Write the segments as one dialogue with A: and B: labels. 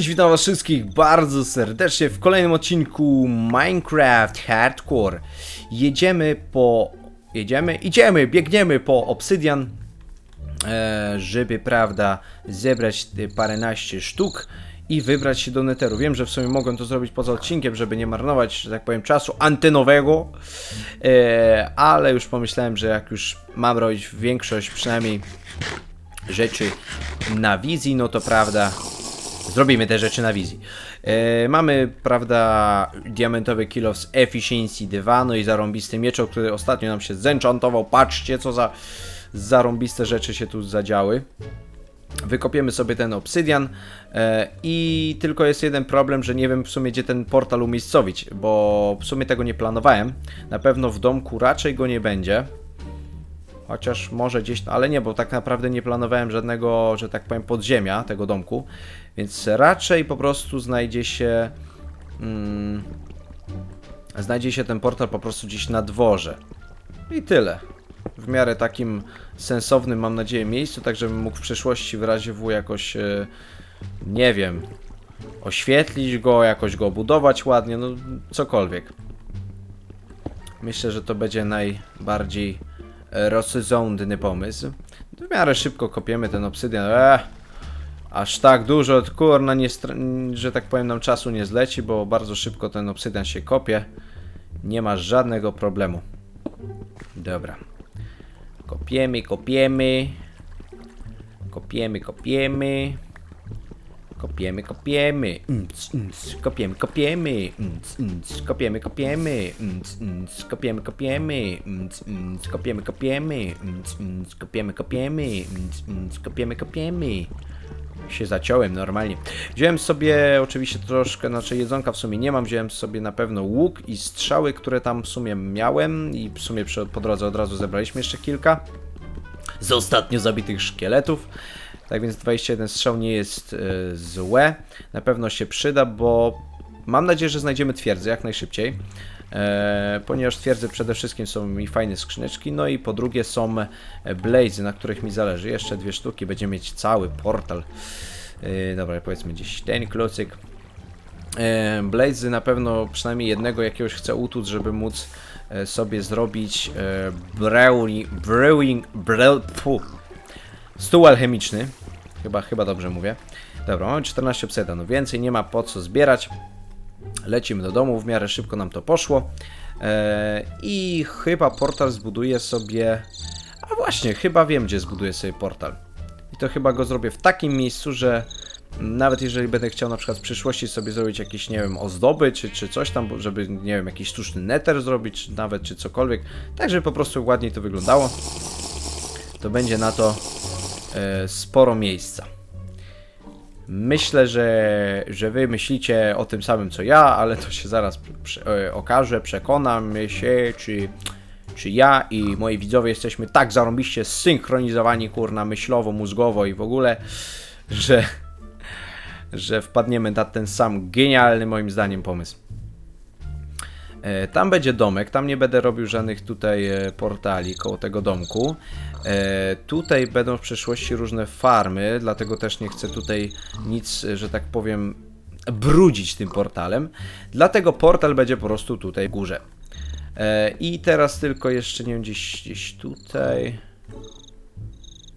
A: Cześć, witam was wszystkich bardzo serdecznie w kolejnym odcinku Minecraft Hardcore. Jedziemy po... Jedziemy? Idziemy, biegniemy po obsydian, e, żeby, prawda, zebrać paręnaście sztuk i wybrać się do neteru. Wiem, że w sumie mogłem to zrobić poza odcinkiem, żeby nie marnować, że tak powiem, czasu antenowego, e, ale już pomyślałem, że jak już mam robić większość przynajmniej rzeczy na wizji, no to prawda, zrobimy te rzeczy na wizji. E, mamy, prawda, diamentowy kilo z Efficiency 2, no i zarąbisty mieczok, który ostatnio nam się zenchantował. Patrzcie, co za zarąbiste rzeczy się tu zadziały. Wykopiemy sobie ten obsydian e, i tylko jest jeden problem, że nie wiem w sumie gdzie ten portal umiejscowić, bo w sumie tego nie planowałem. Na pewno w domku raczej go nie będzie. Chociaż może gdzieś, ale nie, bo tak naprawdę nie planowałem żadnego, że tak powiem, podziemia tego domku, więc raczej po prostu znajdzie się. Mm, znajdzie się ten portal po prostu gdzieś na dworze. I tyle. W miarę takim sensownym, mam nadzieję, miejscu, tak żebym mógł w przyszłości w razie W jakoś, e, nie wiem, oświetlić go, jakoś go budować ładnie, no cokolwiek. Myślę, że to będzie najbardziej rozsądny pomysł. W miarę szybko kopiemy ten obsydian. Eee, aż tak dużo, kurna, nie że tak powiem, nam czasu nie zleci, bo bardzo szybko ten obsydian się kopie. Nie ma żadnego problemu. Dobra. Kopiemy, kopiemy. Kopiemy, kopiemy. Kopiemy, kopiemy. Unc, unc. Kopiemy, kopiemy. Unc, unc. Kopiemy, kopiemy. Unc, unc. Kopiemy, kopiemy. Unc, unc. Kopiemy, kopiemy. Unc, unc. Kopiemy, kopiemy. Kopiemy, kopiemy. Się zaciąłem normalnie. Wziąłem sobie oczywiście troszkę, znaczy jedzonka w sumie nie mam, wziąłem sobie na pewno łuk i strzały, które tam w sumie miałem i w sumie po drodze od razu zebraliśmy jeszcze kilka z ostatnio zabitych szkieletów. Tak więc 21 strzał nie jest e, złe. Na pewno się przyda, bo mam nadzieję, że znajdziemy twierdzę jak najszybciej. E, ponieważ twierdzy przede wszystkim są mi fajne skrzyneczki, no i po drugie są blazy, na których mi zależy. Jeszcze dwie sztuki, będziemy mieć cały portal. E, dobra, powiedzmy gdzieś ten klocyk. Blazy na pewno przynajmniej jednego jakiegoś chcę utłuc, żeby móc sobie zrobić brewing, brewing, brew, stół alchemiczny. Chyba, chyba dobrze mówię. Dobra, mamy 14 obsydianów, więcej nie ma po co zbierać. Lecimy do domu, w miarę szybko nam to poszło. E, I chyba portal zbuduję sobie... A właśnie, chyba wiem, gdzie zbuduję sobie portal. I to chyba go zrobię w takim miejscu, że nawet jeżeli będę chciał na przykład w przyszłości sobie zrobić jakieś, nie wiem, ozdoby, czy, czy coś tam, żeby, nie wiem, jakiś sztuczny neter zrobić, czy nawet, czy cokolwiek, tak żeby po prostu ładniej to wyglądało, to będzie na to sporo miejsca. Myślę, że, że wy myślicie o tym samym co ja, ale to się zaraz prze, e, okaże. Przekonam się, czy, czy ja i moi widzowie jesteśmy tak zarąbiście zsynchronizowani, kurna, myślowo, mózgowo i w ogóle, że, że wpadniemy na ten sam genialny moim zdaniem pomysł. E, Tam będzie domek, tam nie będę robił żadnych tutaj e, portali koło tego domku. E, Tutaj będą w przyszłości różne farmy, dlatego też nie chcę tutaj nic, że tak powiem, brudzić tym portalem. Dlatego portal będzie po prostu tutaj w górze. I teraz tylko jeszcze, nie wiem, gdzieś, gdzieś tutaj...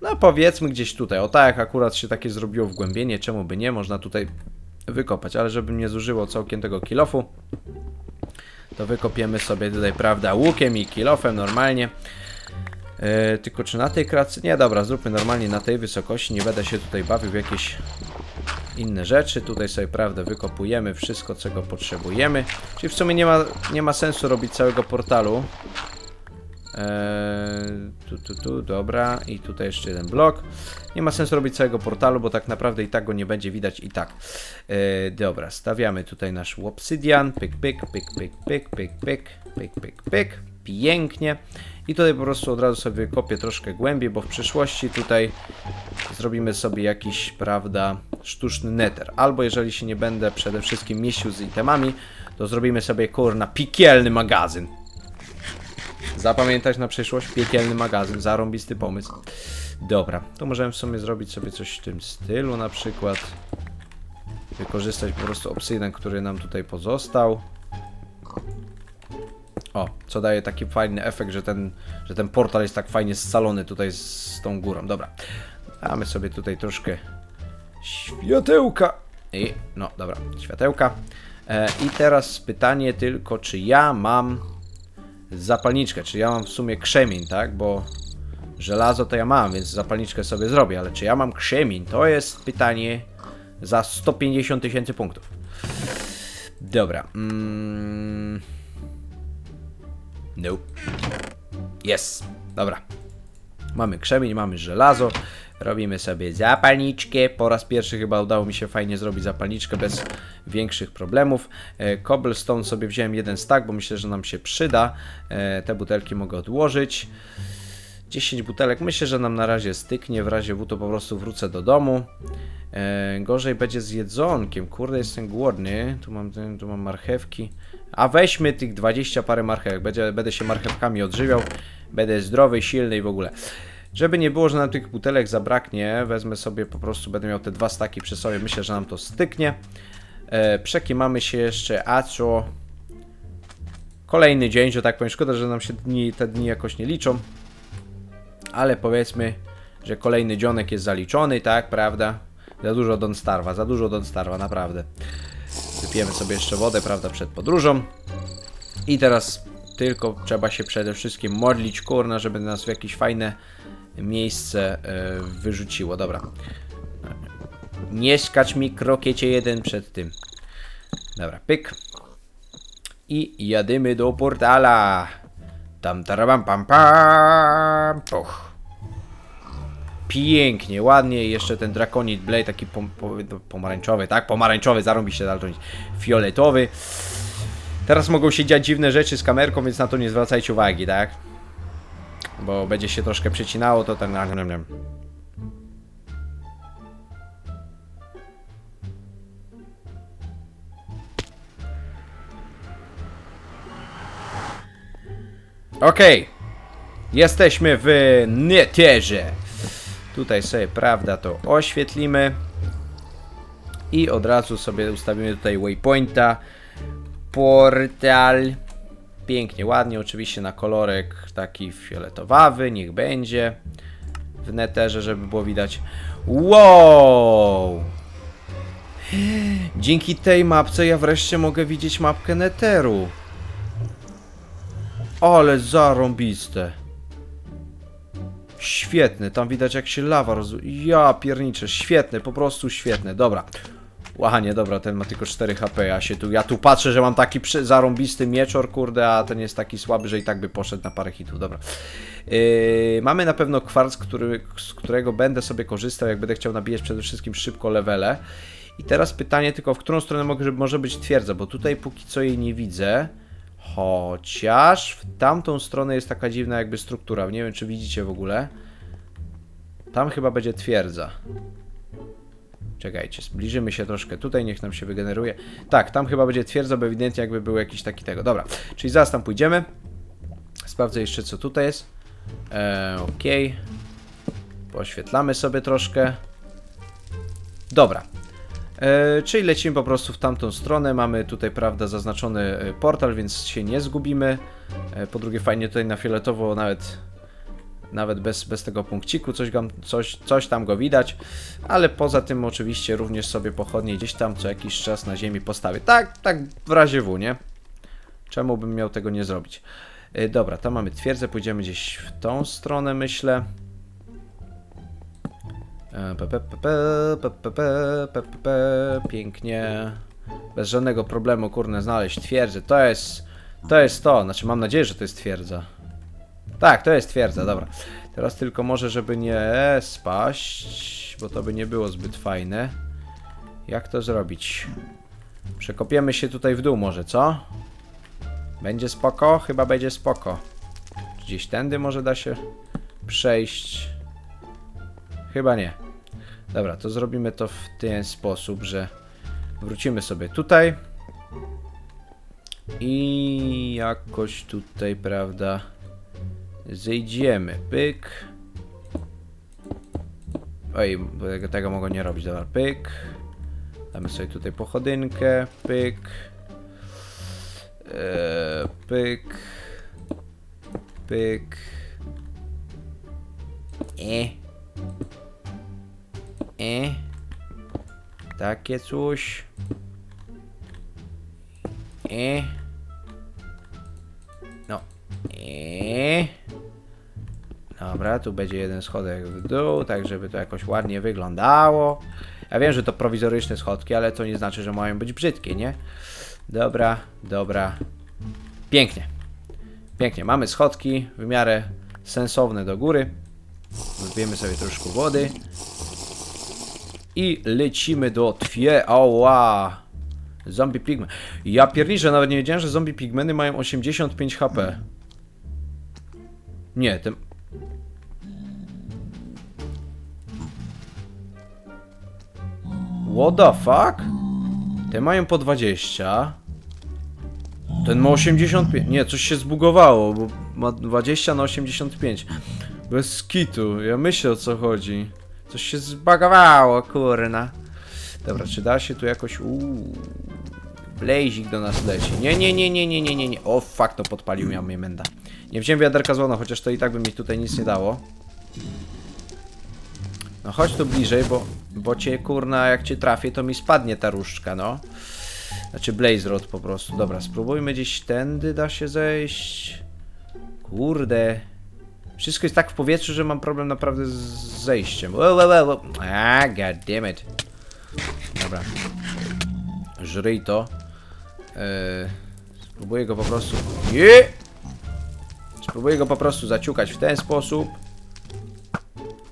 A: No powiedzmy gdzieś tutaj. O tak, akurat się takie zrobiło wgłębienie, czemu by nie? Można tutaj wykopać, ale żebym nie zużyło całkiem tego kilofu, to wykopiemy sobie tutaj, prawda, łukiem i kilofem normalnie. E, tylko czy na tej kratce? Nie, dobra, zróbmy normalnie na tej wysokości, nie będę się tutaj bawił w jakieś inne rzeczy. Tutaj sobie, prawda, wykopujemy wszystko, czego potrzebujemy. Czyli w sumie nie ma, nie ma sensu robić całego portalu. Eee, tu, tu, tu, dobra. I tutaj jeszcze jeden blok. Nie ma sensu robić całego portalu, bo tak naprawdę i tak go nie będzie widać i tak. Eee, dobra, stawiamy tutaj nasz obsydian. Pyk, pyk, pyk, pyk, pyk, pyk, pyk, pyk, pyk, pyk. Pięknie. I tutaj po prostu od razu sobie kopię troszkę głębiej, bo w przyszłości tutaj zrobimy sobie jakiś, prawda, sztuczny nether. Albo jeżeli się nie będę przede wszystkim mieścił z itemami, to zrobimy sobie, kurna, piekielny magazyn. Zapamiętać na przyszłość piekielny magazyn, zarąbisty pomysł. Dobra, to możemy w sumie zrobić sobie coś w tym stylu na przykład. wykorzystać po prostu obsydian, który nam tutaj pozostał. O, co daje taki fajny efekt, że ten, że ten portal jest tak fajnie scalony tutaj z tą górą. Dobra. Damy sobie tutaj troszkę światełka. I, no dobra, światełka. E, I teraz pytanie tylko, czy ja mam zapalniczkę, czy ja mam w sumie krzemień, tak? Bo żelazo to ja mam, więc zapalniczkę sobie zrobię, ale czy ja mam krzemień? To jest pytanie za 150 tysięcy punktów. Dobra. Mm. Nope. Yes. Dobra. Mamy krzemień, mamy żelazo. Robimy sobie zapalniczkę. Po raz pierwszy chyba udało mi się fajnie zrobić zapalniczkę bez większych problemów. E, Cobblestone sobie wziąłem jeden stack, bo myślę, że nam się przyda. E, Te butelki mogę odłożyć. 10 butelek. Myślę, że nam na razie styknie. W razie W to po prostu wrócę do domu. E, gorzej będzie z jedzonkiem. Kurde, jestem głodny. Tu mam, tu mam marchewki. A weźmy tych 20 parę marchewek. Będę się marchewkami odżywiał. Będę zdrowy, silny i w ogóle. Żeby nie było, że nam tych butelek zabraknie, wezmę sobie po prostu, będę miał te dwa staki przy sobie. Myślę, że nam to styknie. E, przekimamy się jeszcze, a co? Kolejny dzień, że tak powiem. Szkoda, że nam się dni, te dni jakoś nie liczą. Ale powiedzmy, że kolejny dzionek jest zaliczony, tak, prawda? Za dużo Don Starwa, za dużo Don Starwa, naprawdę. Wypijemy sobie jeszcze wodę, prawda, przed podróżą. I teraz tylko trzeba się przede wszystkim modlić, kurna, żeby nas w jakieś fajne miejsce e, wyrzuciło. Dobra. Nie skacz mi krokiecie jeden przed tym. Dobra, pyk. I jadymy do portala. Tam tarabam pam pam. Poch. Pięknie, ładnie. Jeszcze ten Draconid Blade, taki pom, pom, pomarańczowy, tak? Pomarańczowy, zarąbi się dalej. Fioletowy. Teraz mogą się dziać dziwne rzeczy z kamerką, więc na to nie zwracajcie uwagi, tak? Bo będzie się troszkę przecinało, to nie. Okej. Jesteśmy w Netherze. Tutaj sobie, prawda, to oświetlimy. I od razu sobie ustawimy tutaj waypointa. Portal. Pięknie, ładnie, oczywiście na kolorek taki fioletowawy, niech będzie. W neterze, żeby było widać. Wow! Dzięki tej mapce ja wreszcie mogę widzieć mapkę neteru. Ale zarąbiste. Świetny, tam widać jak się lawa roz... Ja pierniczę, świetny, po prostu świetny, dobra. Łanie, dobra, ten ma tylko 4 HP, ja się tu, ja tu patrzę, że mam taki zarąbisty mieczor, kurde, a ten jest taki słaby, że i tak by poszedł na parę hitów, dobra. Yy, mamy na pewno kwarc, który, z którego będę sobie korzystał, jak będę chciał nabijać przede wszystkim szybko levele. I teraz pytanie tylko, w którą stronę mogę, może być twierdza, bo tutaj póki co jej nie widzę. Chociaż w tamtą stronę jest taka dziwna jakby struktura, nie wiem czy widzicie w ogóle. Tam chyba będzie twierdza. Czekajcie, zbliżymy się troszkę tutaj, niech nam się wygeneruje. Tak, tam chyba będzie twierdza, bo ewidentnie jakby był jakiś taki tego. Dobra, czyli zaraz tam pójdziemy. Sprawdzę jeszcze co tutaj jest. Eee, Okej. Poświetlamy sobie troszkę. Dobra. E, czyli lecimy po prostu w tamtą stronę. Mamy tutaj, prawda, zaznaczony e, portal, więc się nie zgubimy. E, po drugie, fajnie tutaj na fioletowo nawet nawet bez, bez tego punkciku, coś, go, coś, coś tam go widać, ale poza tym oczywiście również sobie pochodnie gdzieś tam co jakiś czas na ziemi postawię. Tak, tak w razie W, nie? Czemu bym miał tego nie zrobić? Y, dobra, tam mamy twierdzę, pójdziemy gdzieś w tą stronę, myślę. Pięknie. Bez żadnego problemu, kurne, znaleźć twierdzę. To jest, to jest to. Znaczy, mam nadzieję, że to jest twierdza. Tak, to jest twierdza, dobra. Teraz tylko może, żeby nie spaść, bo to by nie było zbyt fajne. Jak to zrobić? Przekopiemy się tutaj w dół może, co? Będzie spoko? Chyba będzie spoko. Gdzieś tędy może da się przejść. Chyba nie. Dobra, to zrobimy to w ten sposób, że wrócimy sobie tutaj. I jakoś tutaj, prawda, zejdziemy. Pyk. Oj, tego, tego mogę nie robić. Dobra, pyk. Damy sobie tutaj pochodynkę, pyk. Eee, pyk. Pyk. E. E. Takie coś. E. No. E. Dobra, tu będzie jeden schodek w dół, tak żeby to jakoś ładnie wyglądało. Ja wiem, że to prowizoryczne schodki, ale to nie znaczy, że mają być brzydkie, nie? Dobra, dobra. Pięknie. Pięknie. Mamy schodki w miarę sensowne do góry. Wybijemy sobie troszkę wody. I lecimy do twie... Oła! Zombie pigmen. Ja pierniczę, nawet nie wiedziałem, że zombie pigmeny mają 85 HP. Nie, tym... What the fuck? Te mają po 20. Ten ma 85. Nie, coś się zbugowało, bo ma 20 na 85. Bez skitu. Ja myślę o co chodzi. Coś się zbagowało, kurna. Dobra, czy da się tu jakoś. Uuu. Blazik do nas leci. Nie, nie, nie, nie, nie, nie, nie, nie. O, fuck, to podpalił miał mnie menda. Nie wziąłem wiaderka złona, chociaż to i tak by mi tutaj nic nie dało. No chodź tu bliżej, bo, bo cię kurna, jak cię trafię, to mi spadnie ta różdżka, no. Znaczy Blaze Rod po prostu. Dobra, spróbujmy gdzieś tędy da się zejść. Kurde. Wszystko jest tak w powietrzu, że mam problem naprawdę z zejściem. Wow, wow, wow, wow. A, god damn it. Dobra. Żryj to. Eee, spróbuję go po prostu... Spróbuję go po prostu zaciukać w ten sposób.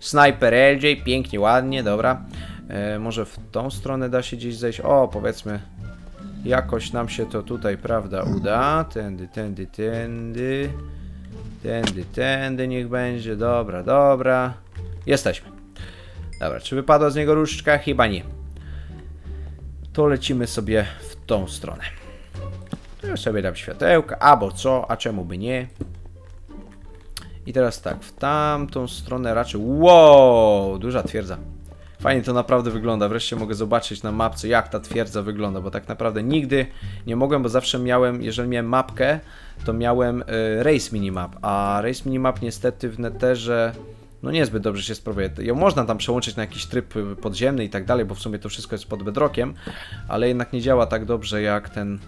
A: Sniper LJ, pięknie, ładnie, dobra. E, może w tą stronę da się gdzieś zejść. O, powiedzmy, jakoś nam się to tutaj, prawda, uda. Tędy, tędy, tędy. Tędy, tędy niech będzie. Dobra, dobra. Jesteśmy. Dobra, czy wypadła z niego różdżka? Chyba nie. To lecimy sobie w tą stronę. Tu ja sobie dam światełka, albo co, a czemu by nie? I teraz tak, w tamtą stronę raczej. Wow, duża twierdza. Fajnie to naprawdę wygląda. Wreszcie mogę zobaczyć na mapce, jak ta twierdza wygląda, bo tak naprawdę nigdy nie mogłem, bo zawsze miałem, jeżeli miałem mapkę, to miałem y, race minimap, a race minimap niestety w netherze no niezbyt dobrze się sprawuje. Ją można tam przełączyć na jakiś tryb y, podziemny i tak dalej, bo w sumie to wszystko jest pod bedrockiem, ale jednak nie działa tak dobrze jak ten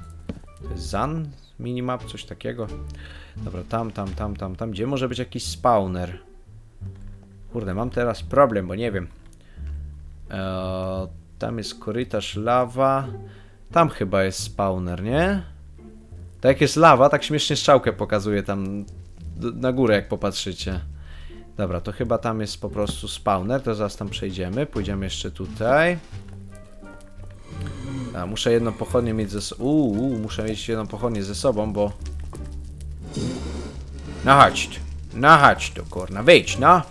A: Zan minimap, coś takiego. Dobra, tam, tam, tam, tam, tam. Gdzie może być jakiś spawner? Kurde, mam teraz problem, bo nie wiem. Eee, tam jest korytarz lawa. Tam chyba jest spawner, nie? Tak jak jest lawa, tak śmiesznie strzałkę pokazuje tam na górę, jak popatrzycie. Dobra, to chyba tam jest po prostu spawner, to zaraz tam przejdziemy. Pójdziemy jeszcze tutaj. A, muszę jedną pochodnię mieć ze sobą. Uuu, muszę mieć jedną pochodnię ze sobą, bo... No chodź tu. No chodź tu, kurna. Wyjdź, no.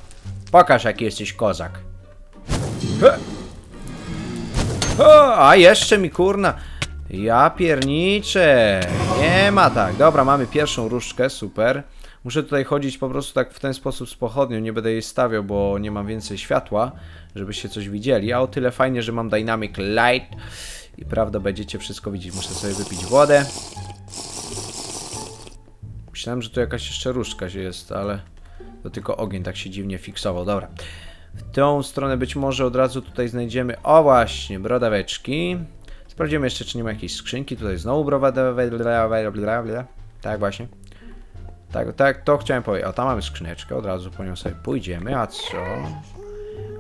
A: Pokaż, jaki jesteś kozak. He. O, a jeszcze mi, kurna. Ja pierniczę. Nie ma tak. Dobra, mamy pierwszą różdżkę, super. Muszę tutaj chodzić po prostu tak w ten sposób z pochodnią. Nie będę jej stawiał, bo nie mam więcej światła, żebyście coś widzieli. A o tyle fajnie, że mam Dynamic Light. I prawda, będziecie wszystko widzieć. Muszę sobie wypić wodę. Myślałem, że tu jakaś jeszcze różdżka się jest, ale to tylko ogień tak się dziwnie fiksował. Dobra. W tą stronę być może od razu tutaj znajdziemy, o właśnie, brodaweczki. Sprawdzimy jeszcze, czy nie ma jakiejś skrzynki. Tutaj znowu brodaweczki. Tak właśnie. Tak, tak, to chciałem powiedzieć. O, tam mamy skrzyneczkę, od razu po nią sobie pójdziemy. A co?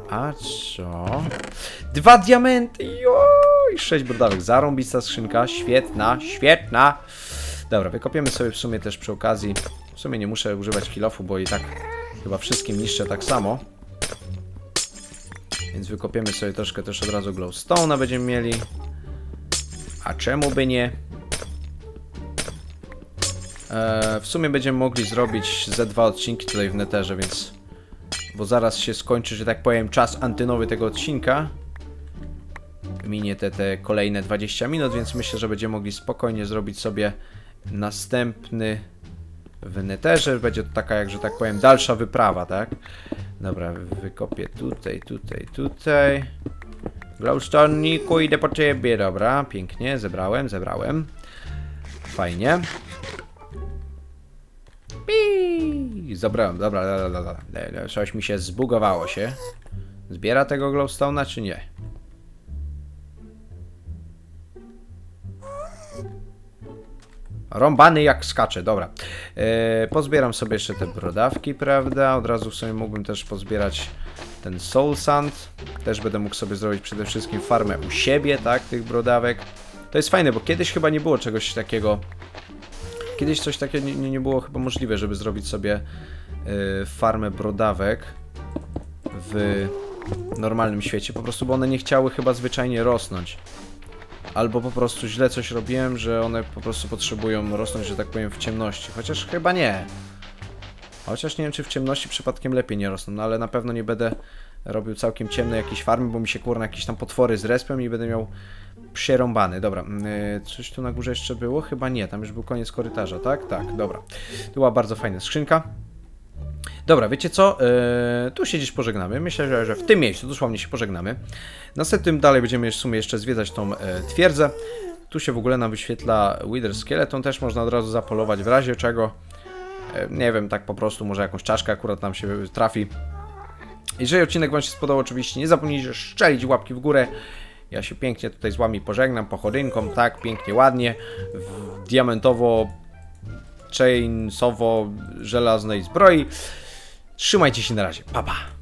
A: A co? Dwa diamenty! Joj! Sześć brodawek. Zarąbista skrzynka. Świetna, świetna. Dobra, wykopiemy sobie w sumie też przy okazji. W sumie nie muszę używać kilofu, bo i tak chyba wszystkim niszczę tak samo. Więc wykopiemy sobie troszkę też od razu glowstone'a będziemy mieli. A czemu by nie? Eee, w sumie będziemy mogli zrobić ze dwa odcinki tutaj w neterze, więc... Bo zaraz się skończy, że tak powiem, czas antynowy tego odcinka. Minie te, te kolejne 20 minut, więc myślę, że będziemy mogli spokojnie zrobić sobie następny w neterze. Będzie to taka, jak że tak powiem, dalsza wyprawa, tak? Dobra, wykopię tutaj, tutaj, tutaj. Glowstone'iku, idę po ciebie, dobra, pięknie, zebrałem, zebrałem. Fajnie. Pii! Zabrałem, dobra, dobra, dobra, dobra. Coś mi się zbugowało się. Zbiera tego glowstone'a, czy nie? Rąbany jak skacze, dobra. E, pozbieram sobie jeszcze te brodawki, prawda? Od razu sobie mógłbym też pozbierać ten soul sand. Też będę mógł sobie zrobić przede wszystkim farmę u siebie, tak? Tych brodawek. To jest fajne, bo kiedyś chyba nie było czegoś takiego. Kiedyś coś takiego nie, nie było chyba możliwe, żeby zrobić sobie e, farmę brodawek w normalnym świecie. Po prostu, bo one nie chciały chyba zwyczajnie rosnąć albo po prostu źle coś robiłem, że one po prostu potrzebują rosnąć, że tak powiem, w ciemności. Chociaż chyba nie. Chociaż nie wiem, czy w ciemności przypadkiem lepiej nie rosną, no ale na pewno nie będę robił całkiem ciemnej jakiejś farmy, bo mi się kurna jakieś tam potwory zrespią i będę miał przerąbany. Dobra, yy, coś tu na górze jeszcze było? Chyba nie, tam już był koniec korytarza, tak? Tak, dobra. Tu była bardzo fajna skrzynka. Dobra, wiecie co? Yy, tu się gdzieś pożegnamy. Myślę, że, że w tym miejscu dosłownie się pożegnamy. Następnym dalej będziemy w sumie jeszcze zwiedzać tą e, twierdzę. Tu się w ogóle nam wyświetla Wither Skeleton, też można od razu zapolować w razie czego. E, nie wiem, tak po prostu, może jakąś czaszkę akurat nam się trafi. Jeżeli odcinek Wam się spodobał, oczywiście nie zapomnijcie szczelić łapki w górę. Ja się pięknie tutaj z Wami pożegnam, pochodynką, tak, pięknie, ładnie, w diamentowo chainsowo żelaznej zbroi. Trzymajcie się na razie. Pa, pa.